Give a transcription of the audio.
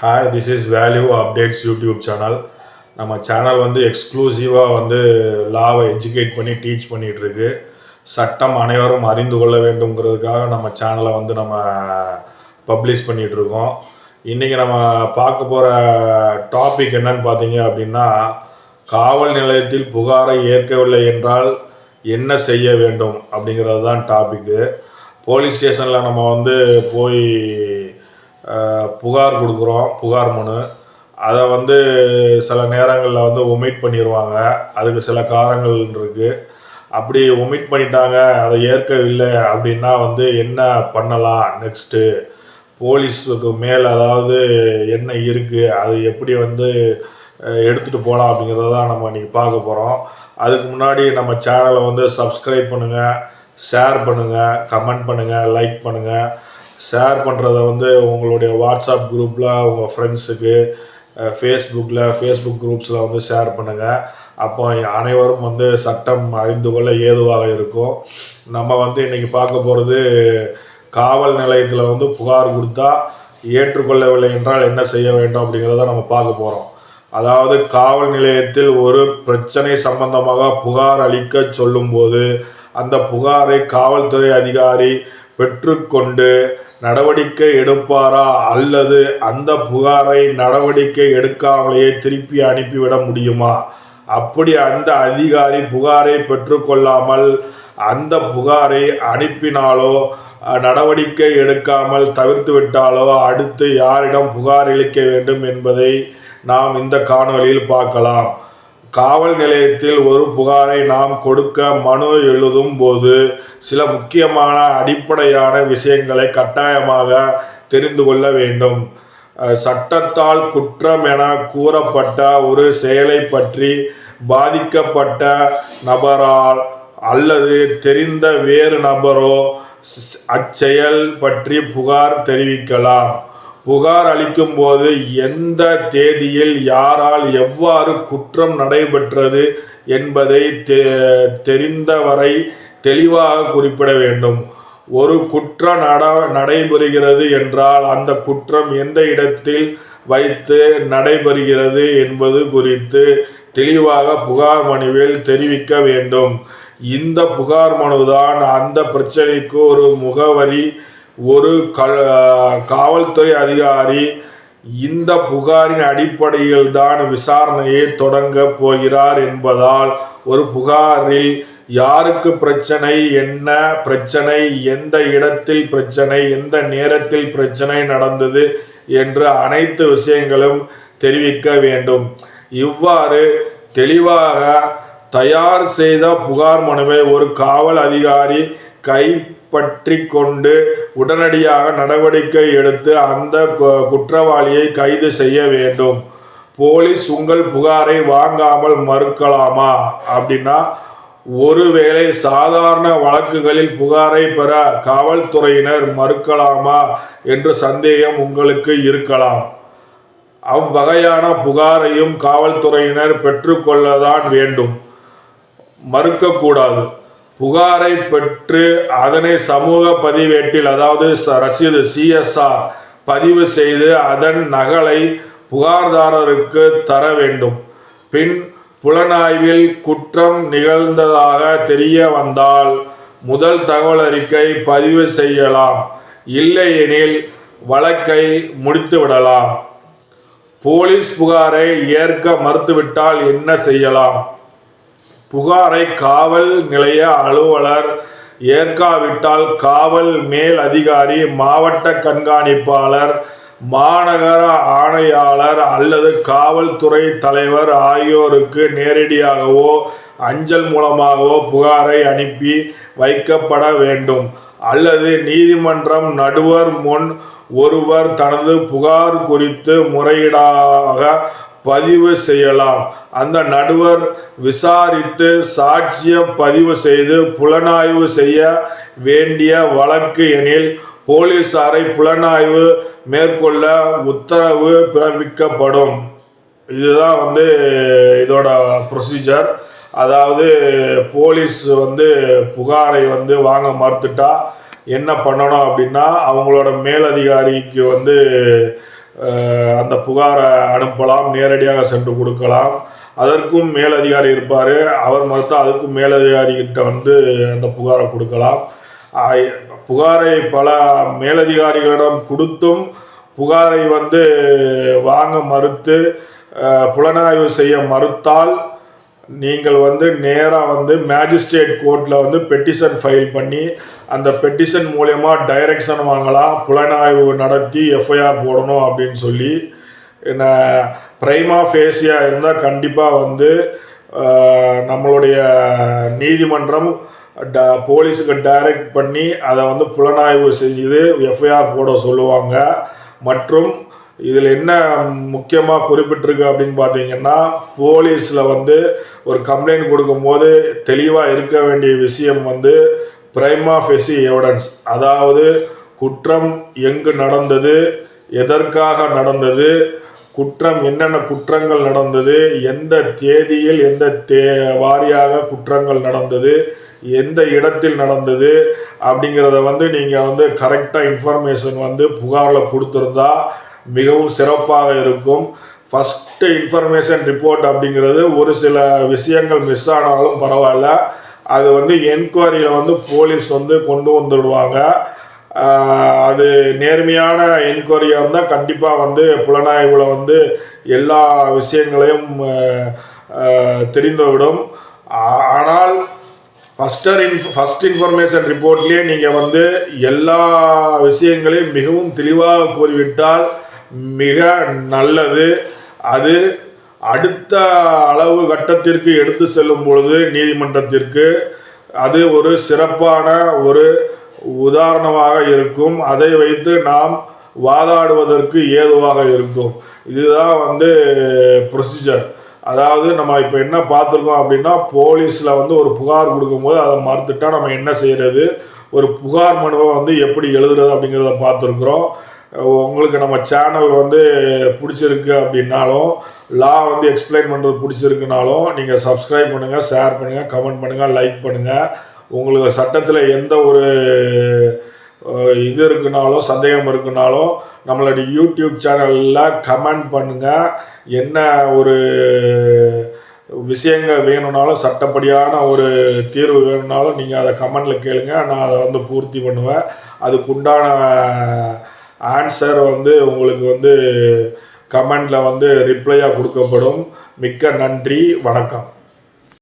Hi this is value updates YouTube channel நம்ம channel வந்து எக்ஸ்க்ளூசிவாக வந்து லாவை எஜுகேட் பண்ணி டீச் பண்ணிகிட்ருக்கு சட்டம் அனைவரும் அறிந்து கொள்ள வேண்டுங்கிறதுக்காக நம்ம சேனலை வந்து நம்ம பப்ளிஷ் பண்ணிகிட்ருக்கோம் இன்றைக்கி நம்ம பார்க்க போகிற டாபிக் என்னன்னு பார்த்தீங்க அப்படின்னா காவல் நிலையத்தில் புகாரை ஏற்கவில்லை என்றால் என்ன செய்ய வேண்டும் அப்படிங்கிறது தான் டாபிக்கு போலீஸ் ஸ்டேஷனில் நம்ம வந்து போய் புகார் கொடுக்குறோம் புகார் மனு. அதை வந்து சில நேரங்களில் வந்து ஒமிட் பண்ணிடுவாங்க அதுக்கு சில காரணங்கள் இருக்குது அப்படி ஒமிட் பண்ணிட்டாங்க அதை ஏற்கவில்லை அப்படின்னா வந்து என்ன பண்ணலாம் நெக்ஸ்ட்டு போலீஸுக்கு மேல் அதாவது என்ன இருக்குது அது எப்படி வந்து எடுத்துகிட்டு போகலாம் அப்படிங்கிறத தான் நம்ம இன்றைக்கி பார்க்க போகிறோம் அதுக்கு முன்னாடி நம்ம சேனலை வந்து சப்ஸ்கிரைப் பண்ணுங்கள் ஷேர் பண்ணுங்கள் கமெண்ட் பண்ணுங்கள் லைக் பண்ணுங்கள் ஷேர் பண்ணுறத வந்து உங்களுடைய வாட்ஸ்அப் குரூப்பில் உங்கள் ஃப்ரெண்ட்ஸுக்கு ஃபேஸ்புக்கில் ஃபேஸ்புக் குரூப்ஸில் வந்து ஷேர் பண்ணுங்கள் அப்போ அனைவரும் வந்து சட்டம் அறிந்து கொள்ள ஏதுவாக இருக்கும். நம்ம வந்து இன்றைக்கி பார்க்க போகிறது காவல் நிலையத்தில் வந்து புகார் கொடுத்தா ஏற்றுக்கொள்ளவில்லை என்றால் என்ன செய்ய வேண்டும் அப்படிங்கிறத நம்ம பார்க்க போகிறோம் அதாவது காவல் நிலையத்தில் ஒரு பிரச்சனை சம்பந்தமாக புகார் அளிக்க சொல்லும்போது அந்த புகாரை காவல்துறை அதிகாரி பெற்றுக்கொண்டு நடவடிக்கை எடுப்பாரா? அல்லது அந்த புகாரை நடவடிக்கை எடுக்காமலேயே திருப்பி அனுப்பிவிட முடியுமா? அப்படி அந்த அதிகாரி புகாரை பெற்றுக்கொள்ளாமல் அந்த புகாரை அனுப்பினாலோ நடவடிக்கை எடுக்காமல் தவிர்த்து விட்டாலோ அடுத்து யாரிடம் புகார் அளிக்க வேண்டும் என்பதை நாம் இந்த காணொளியில் பார்க்கலாம். காவல் நிலையத்தில் ஒரு புகாரை நாம் கொடுக்க மனு எழுதும் போது சில முக்கியமான அடிப்படையான விஷயங்களை கட்டாயமாக தெரிந்து கொள்ள வேண்டும். சட்டத்தால் குற்றம் என கூறப்பட்ட ஒரு செயலை பற்றி பாதிக்கப்பட்ட நபரால் அல்லது தெரிந்த வேறு நபரோ அச்செயல் பற்றி புகார் தெரிவிக்கலாம். புகார் அளிக்கும் போது எந்த தேதியில் யாரால் எவ்வாறு குற்றம் நடைபெற்றது என்பதை தெ- தெரிந்தவரை தெளிவாக குறிப்பிட வேண்டும். ஒரு குற்றம் நட நடைபெறுகிறது என்றால் அந்த குற்றம் எந்த இடத்தில் வைத்து நடைபெறுகிறது என்பது குறித்து தெளிவாக புகார் மனுவில் தெரிவிக்க வேண்டும். இந்த புகார் மனுதான் அந்த பிரச்சனைக்கு ஒரு முகவரி ஒரு க காவல்துறை அதிகாரி இந்த புகாரின் அடிப்படையில் தான் விசாரணையை தொடங்க போகிறார் என்பதால் ஒரு புகாரில் யாருக்கு பிரச்சனை என்ன பிரச்சனை எந்த இடத்தில் பிரச்சனை எந்த நேரத்தில் பிரச்சனை நடந்தது என்று அனைத்து விஷயங்களும் தெரிவிக்க வேண்டும். இவ்வாறு தெளிவாக தயார் செய்த புகார் மனுவை ஒரு காவல் அதிகாரி கை பற்றி கொண்டு உடனடியாக நடவடிக்கை எடுத்து அந்த கு- குற்றவாளியை கைது செய்ய வேண்டும். போலீஸ் உங்கள் புகாரை வாங்காமல் மறுக்கலாமா? அப்படின்னா ஒருவேளை சாதாரண வழக்குகளில் புகாரை பெற காவல்துறையினர் மறுக்கலாமா என்று சந்தேகம் உங்களுக்கு இருக்கலாம். அவ்வகையான புகாரையும் காவல்துறையினர் பெற்றுக்கொள்ளதான் வேண்டும். மறுக்கக்கூடாது. புகாரை பெற்று அதனை சமூக பதிவேட்டில் அதாவது ச- ரசீது சிஎஸ்ஆர் பதிவு செய்து அதன் நகலை புகார்தாரருக்கு தர வேண்டும். பின் புலனாய்வில் குற்றம் நிகழ்ந்ததாக தெரிய வந்தால் முதல் தகவல் அறிக்கை பதிவு செய்யலாம். இல்லையெனில் வழக்கை முடித்துவிடலாம் போலீஸ் புகாரை ஏற்க மறுத்துவிட்டால் என்ன செய்யலாம்? புகாரை காவல் நிலைய அலுவலர் ஏற்காவிட்டால் காவல் மேல் அதிகாரி மாவட்ட கண்காணிப்பாளர் மாநகர ஆணையாளர் அல்லது காவல்துறை தலைவர் ஆகியோருக்கு நேரடியாகவோ அஞ்சல் மூலமாகவோ புகாரை அனுப்பி வைக்கப்பட வேண்டும். அல்லது நீதிமன்றம் நடுவர் முன் ஒருவர் தனது புகார் குறித்து முறையீடாக பதிவு செய்யலாம். அந்த நடுவர் விசாரித்து சாட்சியம் பதிவு செய்து புலனாய்வு செய்ய வேண்டிய வழக்கு எனில் போலீசாரை புலனாய்வு மேற்கொள்ள உத்தரவு பிறப்பிக்கப்படும். இதுதான் வந்து இதோட ப்ரொசீஜர் அதாவது போலீஸ் வந்து புகாரை வந்து வாங்க மறுத்துட்டா என்ன பண்ணணும் அப்படின்னா அவங்களோட மேலதிகாரிக்கு வந்து அந்த புகாரை அனுப்பலாம் நேரடியாக சென்று கொடுக்கலாம். அதற்கும் மேலதிகாரி இருப்பார். அவர் மறுத்தா அதுக்கும் மேலதிகாரிகிட்ட வந்து அந்த புகாரை கொடுக்கலாம். புகாரை பல மேலதிகாரிகளிடம் கொடுத்தும் புகாரை வந்து வாங்க மறுத்து புலனாய்வு செய்ய மறுத்தால் நீங்கள் வந்து நேராக வந்து மேஜிஸ்ட்ரேட் கோர்ட்டில் வந்து பெட்டிஷன் ஃபைல் பண்ணி அந்த பெட்டிஷன் மூலயமா டைரக்ஷன் வாங்கலாம் புலனாய்வு நடத்தி எஃப்ஐஆர் போடணும் அப்படின்னு சொல்லி என்ன ப்ரைமா ஃபேஸியாக இருந்தால் கண்டிப்பாக வந்து நம்மளுடைய நீதிமன்றம் ட போலீஸுக்கு டைரக்ட் பண்ணி அதை வந்து புலனாய்வு செய்து எஃப்ஐஆர் போட சொல்லுவாங்க. மற்றும் இதில் என்ன முக்கியமாக குறிப்பிட்டிருக்கு அப்படின்னு பார்த்தீங்கன்னா போலீஸில் வந்து ஒரு கம்ப்ளைண்ட் கொடுக்கும்போது தெளிவாக இருக்க வேண்டிய விஷயம் வந்து பிரைமா ஃபெசி எவிடன்ஸ் அதாவது குற்றம் எங்கு நடந்தது எதற்காக நடந்தது குற்றம் என்னென்ன குற்றங்கள் நடந்தது எந்த தேதியில் எந்த தே வாரியாக குற்றங்கள் நடந்தது எந்த இடத்தில் நடந்தது அப்படிங்கிறத வந்து நீங்கள் வந்து கரெக்டாக இன்ஃபர்மேஷன் வந்து புகாரில் கொடுத்துருந்தா மிகவும் சிறப்பாக இருக்கும். ஃபஸ்ட்டு இன்ஃபர்மேஷன் ரிப்போர்ட் அப்படிங்கிறது ஒரு சில விஷயங்கள் மிஸ் ஆனாலும் பரவாயில்ல. அது வந்து என்கொயரியில் வந்து போலீஸ் வந்து கொண்டு வந்துடுவாங்க. அது நேர்மையான என்கொயரியாக இருந்தால் கண்டிப்பாக வந்து புலனாய்வில் வந்து எல்லா விஷயங்களையும் தெரிந்துவிடும். ஆனால் ஃபஸ்டர் இன் ஃபஸ்ட் இன்ஃபர்மேஷன் ரிப்போர்ட்லேயே நீங்கள் வந்து எல்லா விஷயங்களையும் மிகவும் தெளிவாக கூறிவிட்டால் மிக நல்லது. அது அடுத்த அளவு கட்டத்திற்கு எடுத்து செல்லும் பொழுது நீதிமன்றத்திற்கு அது ஒரு சிறப்பான ஒரு உதாரணமாக இருக்கும். அதை வைத்து நாம் வாதாடுவதற்கு ஏதுவாக இருக்கும். இதுதான் வந்து ப்ரொசீஜர் அதாவது நம்ம இப்போ என்ன பார்த்துருக்கோம் அப்படின்னா போலீஸில் வந்து ஒரு புகார் கொடுக்கும்போது அதை மறுத்துட்டா நம்ம என்ன செய்கிறது ஒரு புகார் மனுவை வந்து எப்படி எழுதுறது அப்படிங்கிறத பார்த்துருக்குறோம். உங்களுக்கு நம்ம சேனல் வந்து பிடிச்சிருக்கு அப்படின்னாலும் லா வந்து எக்ஸ்பிளைன் பண்ணுறது பிடிச்சிருக்குனாலும் நீங்கள் சப்ஸ்கிரைப் பண்ணுங்கள் ஷேர் பண்ணுங்கள் கமெண்ட் பண்ணுங்கள் லைக் பண்ணுங்கள் உங்களுக்கு சட்டத்தில் எந்த ஒரு இது இருக்குனாலும் சந்தேகம் இருக்குனாலும் நம்மளுடைய யூடியூப் சேனலில் கமெண்ட் பண்ணுங்கள் என்ன ஒரு விஷயங்கள் வேணும்னாலும் சட்டப்படியான ஒரு தீர்வு வேணும்னாலும் நீங்கள் அதை கமெண்டில் கேளுங்க. நான் அதை வந்து பூர்த்தி பண்ணுவேன். அதுக்குண்டான ஆன்சர் வந்து உங்களுக்கு வந்து கமெண்டில் வந்து ரிப்ளையாக கொடுக்கப்படும். மிக்க நன்றி. வணக்கம்.